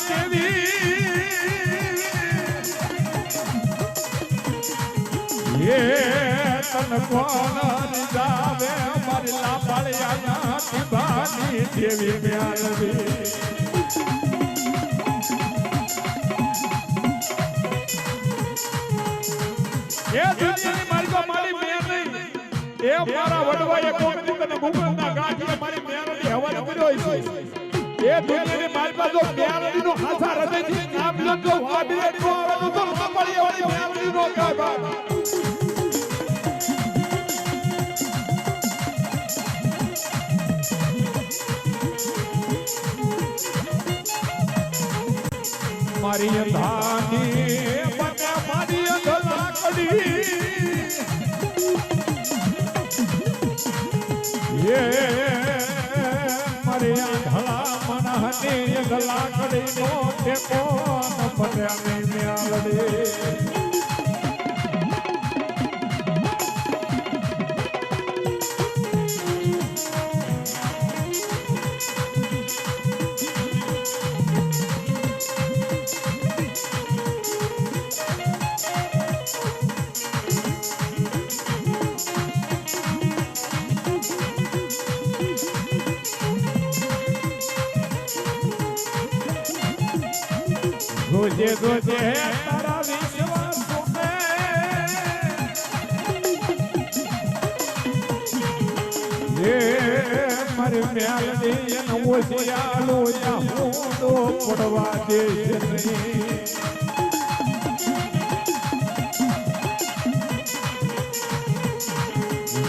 દેવી એ તન કોણ રીઝાવે મારી લાપાળિયાના ટીબાની દેવી મ્યાલવી એ દુનિયાની મારી તો મારી નહીં એ મારા એ દુનિયાની મારી પાસે મેરડીનો હાથા હૃદયથી નામ લખો વાડીએ તો આવે તો કપડીએ વાળી મેરડીનો કા બાપ. મારી આંધળા મનહની અંધલાકડી નો ટેકો ન પટ્યા મ્યાલડી રોજે રોજે તારા વિશ્વાસ મારી મ્યાલડી એનો ઓશિયાળો યા હુંડો પડવા દે નહીં.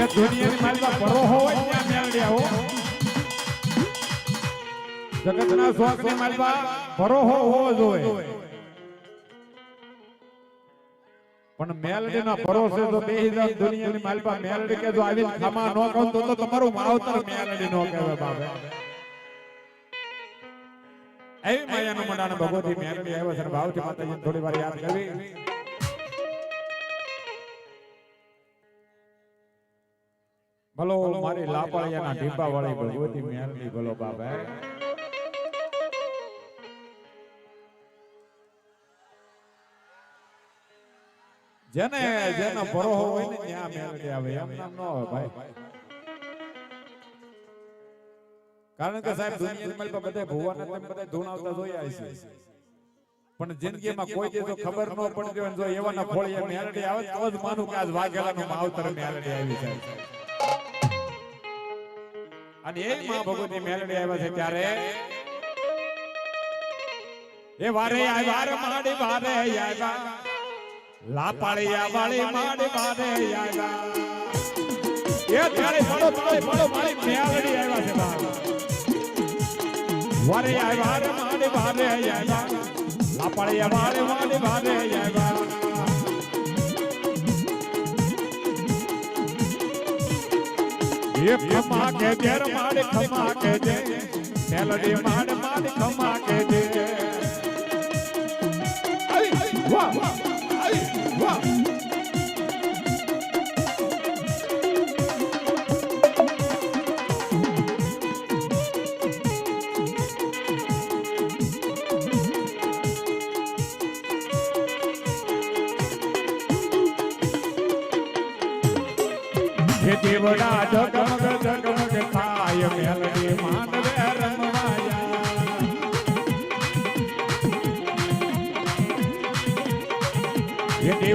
એ દુનિયાની માલમાં પરો હોય, ત્યાં પણ મેલડી ના ભરોસે તો બે હજાર દુનિયાની માલપા મેલડી કે જો આવી ખામા ન કહું તો તમારું માવતર મેલડી નો કહેવાય બાપે. એવી માયાનો મંડાણ ભગવતી મેલડી આવ્યો છે ભાવથી માતાજીને થોડી વાર યાદ કરવી. ભલો મારી લાપાળિયાના ઢીંબા વાળી ભગવતી મેલડી ભલો બાબા જેને જેનો ભરો હોય ને ત્યાં મેલડી આવે. એમ નામ ન હોય ભાઈ. કારણ કે સાહેબ દુનિયામાં તો બધા ભુવાને તેમ બધા ધૂણાવતા જોયા છે. પણ જિંદગીમાં કોઈ જે ખબર ન પડતી હોય જો એવાના ફોળિયા મેલડી આવે તો જ માનું કે આજ વાઘેલાનું માવતર મેલડી આવી છે અને એ માં ભગવતી મેલડી આવ્યા છે ત્યારે એ વારે આવ્યા માડી વારે આવ્યા. લાપાળિયા વાળી માડી વારે આવ્યા. એ ત્યારે પડો પડો પડો મારી મેલડી આવ્યા. છે બા વારે આવ્યા માડી વારે આવ્યા. લાપાળિયા વાળી માડી વારે આવ્યા. એ ખમા કે દેર માડ ખમા કે દે. મેલડી માડ માડ ખમા કે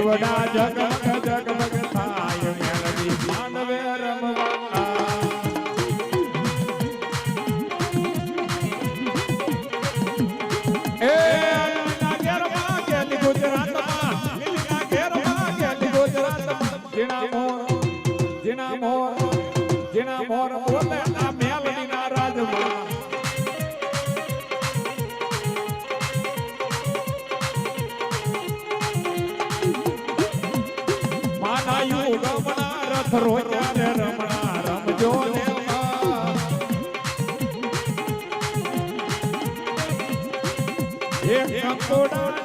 દેવડા જગમગ જગમગ થાય મેળવી માનવે નખરો ત્યારે રમણા રમજો ને. એક કંકોડાની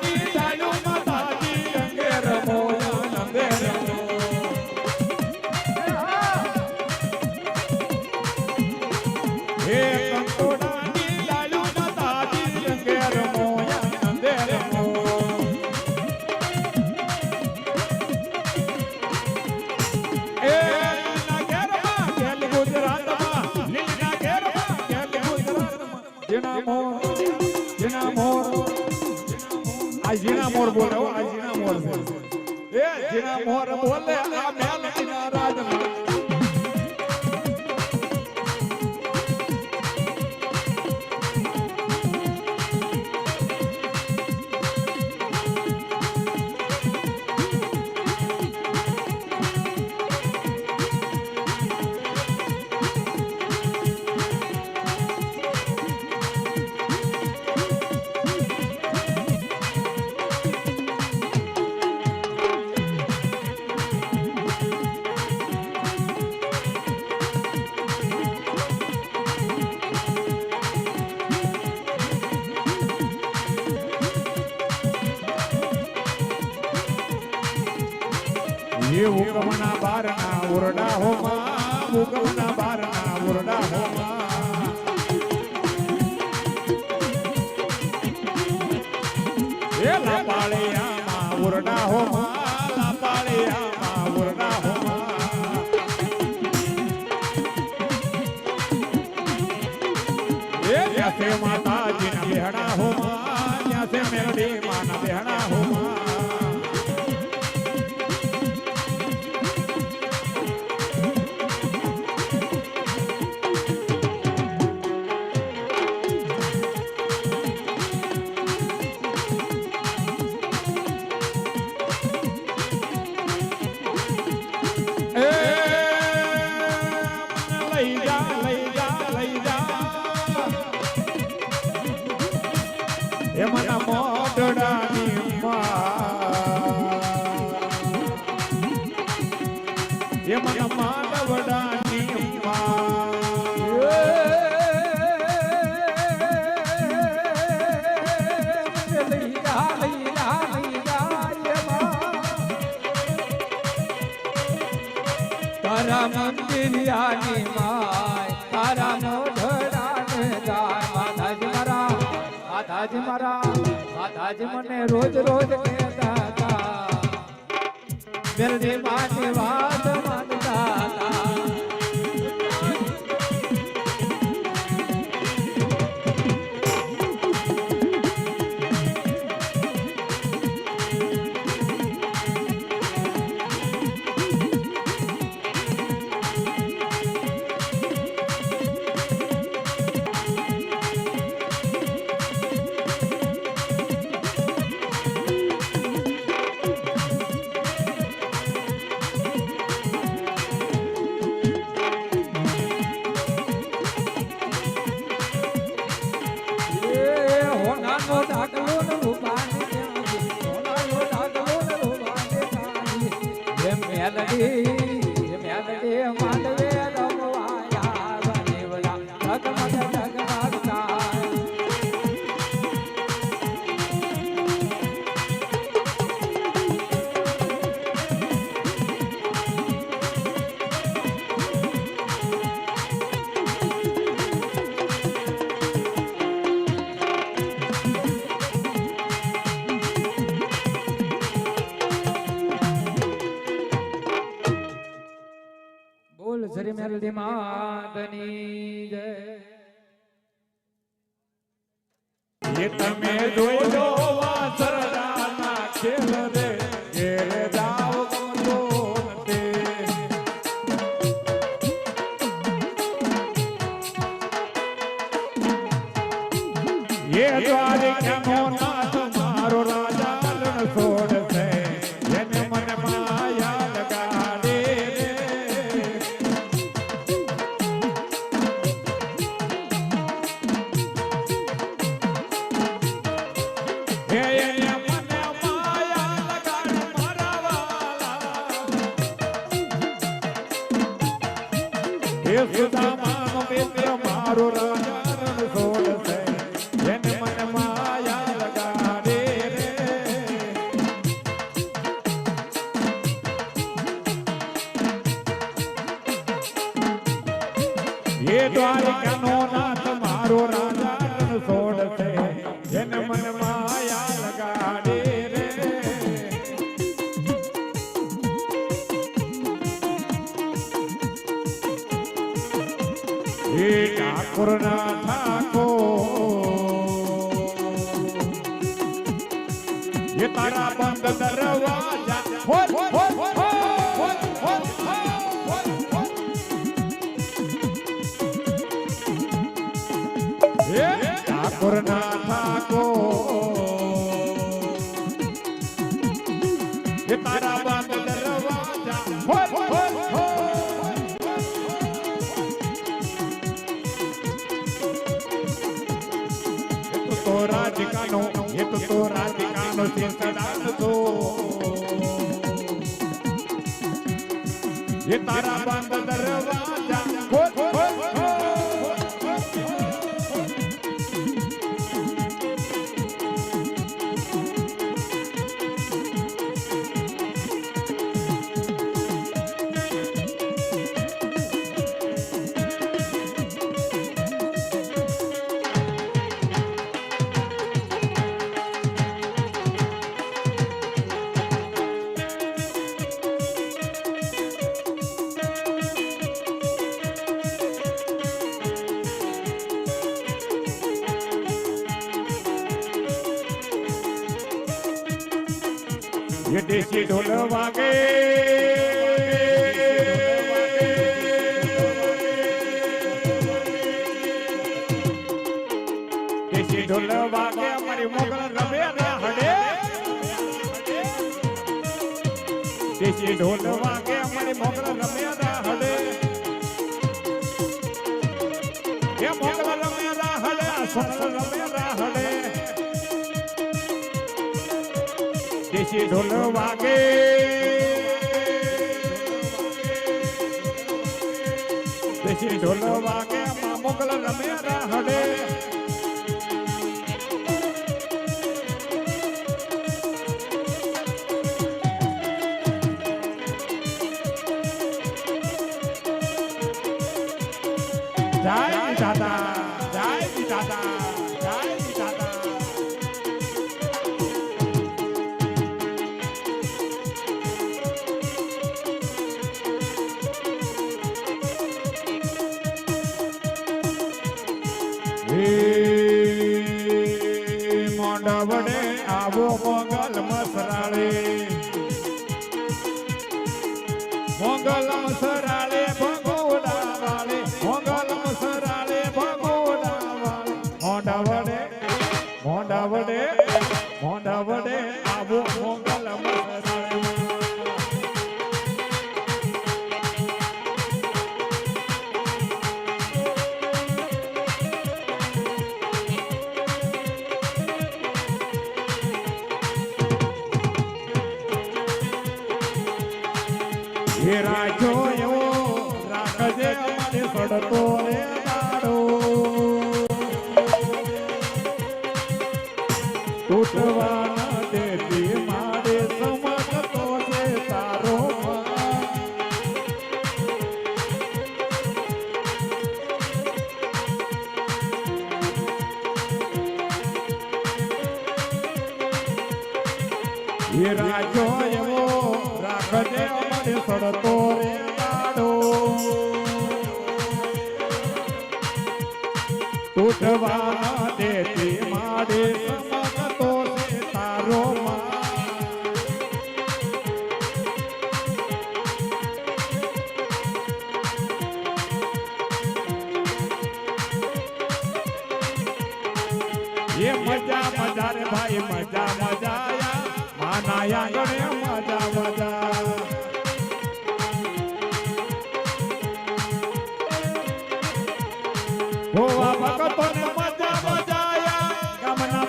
જીણા મોર બોલે આ જીણા મોર છે. એ જીણા મોર બોલે આ મેલ મેલડીના રાજમાં. એ હુકમના બારના ઓરડા હોમાં હુકમના બારના ઓરડા હોમાં. એ લાપાળિયામાં ઓરડા હોમાં લાપાળિયામાં ઓરડા હોમાં. એ છે માતાજીના બેહણા હોમાં છે મેરડી માના બેહણા હોમાં. એ મને માનવડાની તારા મંદિરિયાની માય તારા મોઢડાને ગાય માતાજી રોજ રોજ મેરડી માટે વાત માનતા મેલડી, મેલડી માંડવે મેલડી માતની જય. એ તમે જોજો વાસરડાના ખેલ દેશ હે ઠાકોર ના ઠાકોર. એ તારા બંધ દરવાજા રાધિકાનો એક તો રાધિકાનો ચિંતદાન તો એ તારા બંધ દરવાજા ये देसी ढोल वागे દેશી ઢોલ વાગે અમારી મોગલ રમે ને હડે દેશી ઢોલ વાગે અમારી મોગલ રમે ને હડે એ મોગલ રમે ને હડે સોનલ રમે ને હડે દેશી ઢોલ વાગે. દેશી ઢોલ વાગે મોગલ રમે હડે. હે હે જોયો રાખજે અમારે સડતો રે દાડો તૂટવા ન દેતી તારો રાખજે અમારે સડતો રે દાડો તૂટવા ન દેતી મારે સમજતો છે તારો મન. એ મજા મજા રે ભાઈ મજા મજા આયા માના આંગણે મજા મજા હોવા ભગતો ને મજા મજા આયા ગામના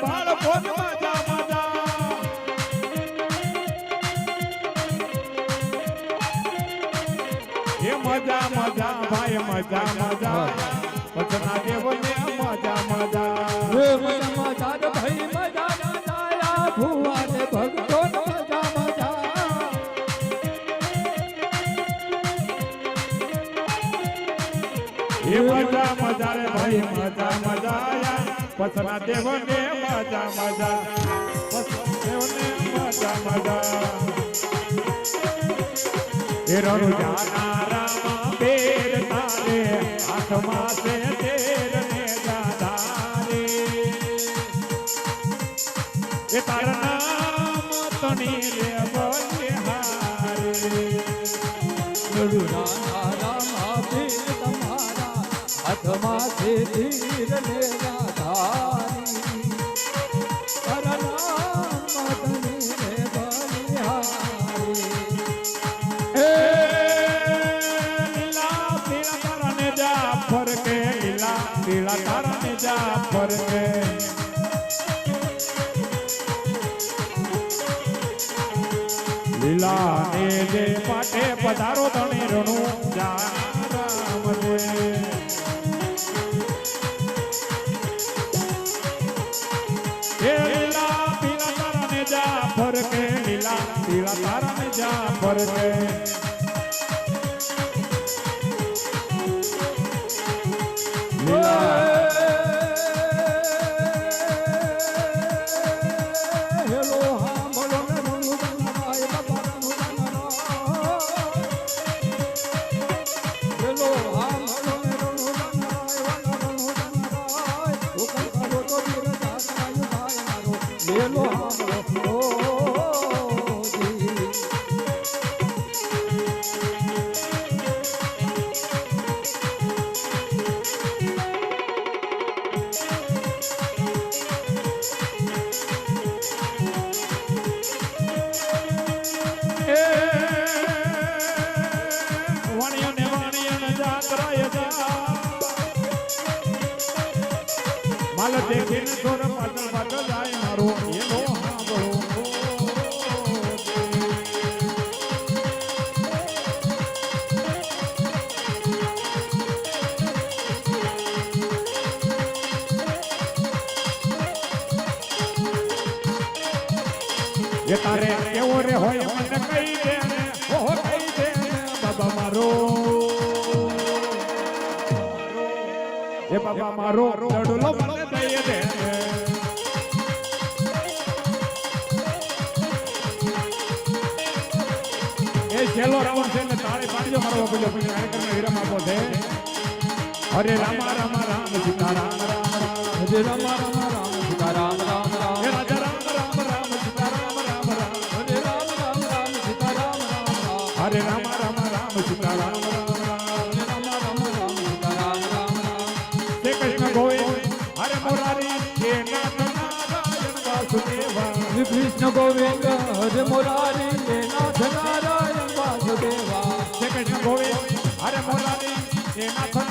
એ મજા મજા ભાઈ મજા મજા. મજા મજા. પછના દેવને મજા મજા એ રણુ જાના. રામ બેર તારે હાથમાં છે તેર ને દાદારે એ તારા નામ તણી રામા પીર તમારા ને પધારો તણે રણું. જા લીલા તારા ને જા ફરકે. માલ દેખીને સાંભળો એ તારે કેવો રે હોય મને કહી દે. એ બાબા, મારો ચડલો મને દઈ દે. એ છેલ્લો રાઉન્ડ છે ને તાળી પાડજો, મારો પેલો પછી કાર્યક્રમ વિરામ આપો છે. હરે રામા રામા, રામ સીતા રામ રામ હરે રામ રામ. કૃષ્ણ ગોવિંદ હરે મુરારી હે નાથ નારાયણ વાસુદેવા શ્રી કૃષ્ણ ગોવિંદ હરે મુરારી હે નાથ